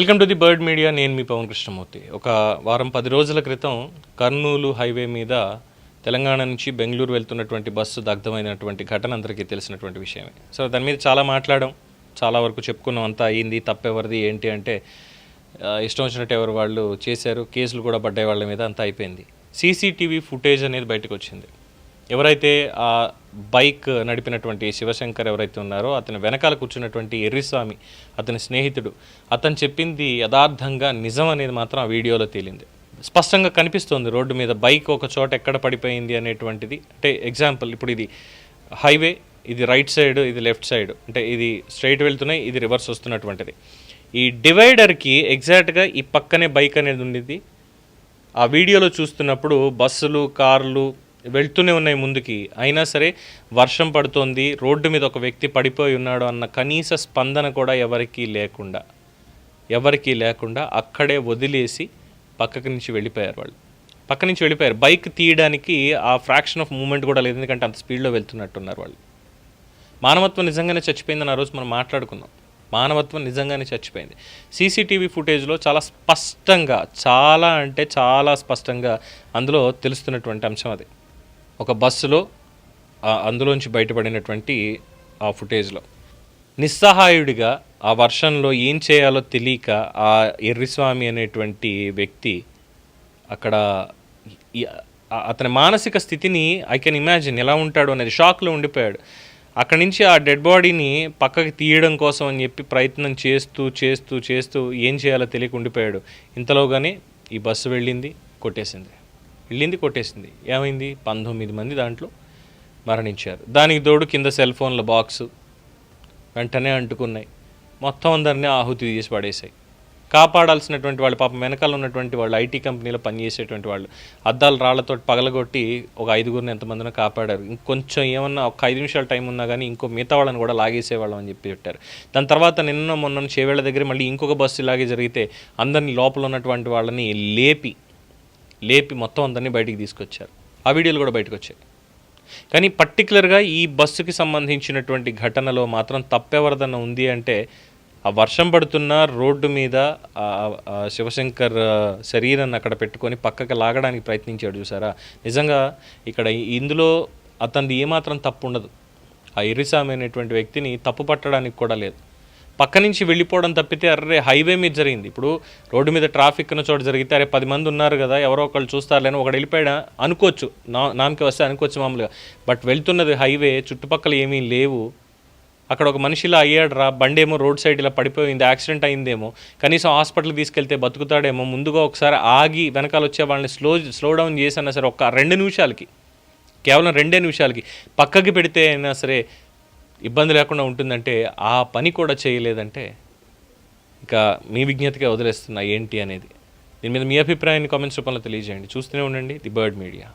Welcome to the bird media. నేను మీ పవన్ కృష్ణమూర్తి. ఒక వారం పది రోజుల క్రితం కర్నూలు హైవే మీద తెలంగాణ నుంచి బెంగళూరు వెళ్తున్నటువంటి బస్సు దగ్ధమైనటువంటి ఘటన అందరికీ తెలిసినటువంటి విషయమే. సో దాని మీద చాలా మాట్లాడడం చాలా వరకు చెప్పుకున్నాం. అంతా అయింది తప్పెవరిది ఏంటి అంటే ఇష్టం వచ్చినట్టు ఎవరు వాళ్ళు చేశారు కేసులు కూడా పడ్డాయి వాళ్ళ మీద అంతా అయిపోయింది. సీసీటీవీ ఫుటేజ్ అనేది బయటకు వచ్చింది. ఎవరైతే ఆ బైక్ నడిపినటువంటి శివశంకర్ ఎవరైతే ఉన్నారో అతని వెనకాల కూర్చున్నటువంటి ఎర్రిస్వామి అతని స్నేహితుడు అతను చెప్పింది యథార్థంగా నిజం అనేది మాత్రం ఆ వీడియోలో తేలింది. స్పష్టంగా కనిపిస్తోంది రోడ్డు మీద బైక్ ఒక చోట ఎక్కడ పడిపోయింది అనేటువంటిది. అంటే ఎగ్జాంపుల్ ఇప్పుడు ఇది హైవే ఇది రైట్ సైడ్ ఇది లెఫ్ట్ సైడ్. అంటే ఇది స్ట్రైట్ వెళ్తున్నాయి ఇది రివర్స్ వస్తున్నటువంటిది. ఈ డివైడర్కి ఎగ్జాక్ట్గా ఈ పక్కనే బైక్ అనేది ఉండేది. ఆ వీడియోలో చూస్తున్నప్పుడు బస్సులు కార్లు వెళ్తూనే ఉన్నాయి ముందుకి. అయినా సరే వర్షం పడుతోంది రోడ్డు మీద ఒక వ్యక్తి పడిపోయి ఉన్నాడు అన్న కనీస స్పందన కూడా ఎవరికీ లేకుండా ఎవరికీ లేకుండా అక్కడే వదిలేసి పక్కకి నుంచి వెళ్ళిపోయారు వాళ్ళు. పక్క నుంచి వెళ్ళిపోయారు. బైక్ తీయడానికి ఆ ఫ్రాక్షన్ ఆఫ్ మూమెంట్ కూడా లేదు. ఎందుకంటే అంత స్పీడ్లో వెళ్తున్నట్టున్నారు వాళ్ళు. మానవత్వం నిజంగానే చచ్చిపోయిందని ఆ రోజు మనం మాట్లాడుకున్నాం. మానవత్వం నిజంగానే చచ్చిపోయింది. సీసీటీవీ ఫుటేజ్లో చాలా స్పష్టంగా చాలా అంటే చాలా స్పష్టంగా అందులో తెలుస్తున్నటువంటి అంశం అది. ఒక బస్సులో అందులోంచి బయటపడినటువంటి ఆ ఫుటేజ్లో. నిస్సహాయుడిగా ఆ వర్షంలో ఏం చేయాలో తెలియక ఆ ఎర్రిస్వామి అనేటువంటి వ్యక్తి అక్కడ అతని మానసిక స్థితిని ఐ కెన్ ఇమాజిన్ ఎలా ఉంటాడు అనేది షాక్లో ఉండిపోయాడు. అక్కడి నుంచి ఆ డెడ్ బాడీని పక్కకి తీయడం కోసం అని చెప్పి ప్రయత్నం చేస్తూ చేస్తూ చేస్తూ ఏం చేయాలో తెలియక ఉండిపోయాడు. ఇంతలోగానే ఈ బస్సు వెళ్ళింది కొట్టేసింది. వెళ్ళింది కొట్టేసింది. ఏమైంది? పంతొమ్మిది మంది దాంట్లో మరణించారు. దానికి తోడు కింద సెల్ ఫోన్ల బాక్స్ వెంటనే అంటుకున్నాయి. మొత్తం అందరినీ ఆహుతి చేసి పడేశాయి. కాపాడాల్సినటువంటి వాళ్ళు పాపం వెనకాల ఉన్నటువంటి వాళ్ళు ఐటీ కంపెనీలో పనిచేసేటువంటి వాళ్ళు అద్దాలు రాళ్ళతో పగలగొట్టి ఒక ఐదుగురిని ఎంతమందినో కాపాడారు. ఇంకొంచెం ఏమన్నా ఒక ఐదు నిమిషాల టైం ఉన్నా కానీ ఇంకో మిగతా వాళ్ళని కూడా లాగేసేవాళ్ళం అని చెప్పి పెట్టారు. దాని తర్వాత నిన్న మొన్న చేవేళ్ళ దగ్గర మళ్ళీ ఇంకొక బస్సు ఇలాగే జరిగితే అందరినీ లోపల ఉన్నటువంటి వాళ్ళని లేపి లేపి మొత్తం అందరినీ బయటికి తీసుకొచ్చారు. ఆ వీడియోలు కూడా బయటకు వచ్చాయి. కానీ పర్టికులర్గా ఈ బస్సుకి సంబంధించినటువంటి ఘటనలో మాత్రం తప్పెవరదన్న ఉంది అంటే ఆ వర్షం పడుతున్న రోడ్డు మీద శివశంకర్ శరీరాన్ని అక్కడ పెట్టుకొని పక్కకి లాగడానికి ప్రయత్నించాడు చూసారా? నిజంగా ఇక్కడ ఇందులో అతనిది ఏమాత్రం తప్పు ఉండదు ఆ ఇరిసామి అనేటువంటి వ్యక్తిని తప్పు పట్టడానికి కూడా లేదు. పక్క నుంచి వెళ్ళిపోవడం తప్పితే అర్రే హైవే మీద జరిగింది. ఇప్పుడు రోడ్డు మీద ట్రాఫిక్ ఉన్న చోట జరిగితే అరే పది మంది ఉన్నారు కదా ఎవరో ఒకళ్ళు చూస్తారులేని ఒకడు వెళ్ళిపోయాడా అనుకోవచ్చు. నా నామకి వస్తే అనుకోవచ్చు మామూలుగా. బట్ వెళ్తున్నది హైవే చుట్టుపక్కల ఏమీ లేవు. అక్కడ ఒక మనిషిలా అయ్యాడు రా బండేమో రోడ్ సైడ్ ఇలా పడిపోయింది యాక్సిడెంట్ అయిందేమో. కనీసం హాస్పిటల్కి తీసుకెళ్తే బతుకుతాడేమో. ముందుగా ఒకసారి ఆగి వెనకాల వచ్చే వాళ్ళని స్లో స్లో డౌన్ చేసన్నా సరే ఒక రెండు నిమిషాలకి కేవలం రెండే నిమిషాలకి పక్కకి పెడితే అయినా సరే ఇబ్బంది లేకుండా ఉంటుందంటే ఆ పని కూడా చేయలేదంటే ఇక మీ విజ్ఞతగా వదిలేస్తున్నా ఏంటి అనేది. దీని మీద మీ అభిప్రాయాన్ని కామెంట్స్ రూపంలో తెలియజేయండి. చూస్తూనే ఉండండి ది బర్డ్ మీడియా.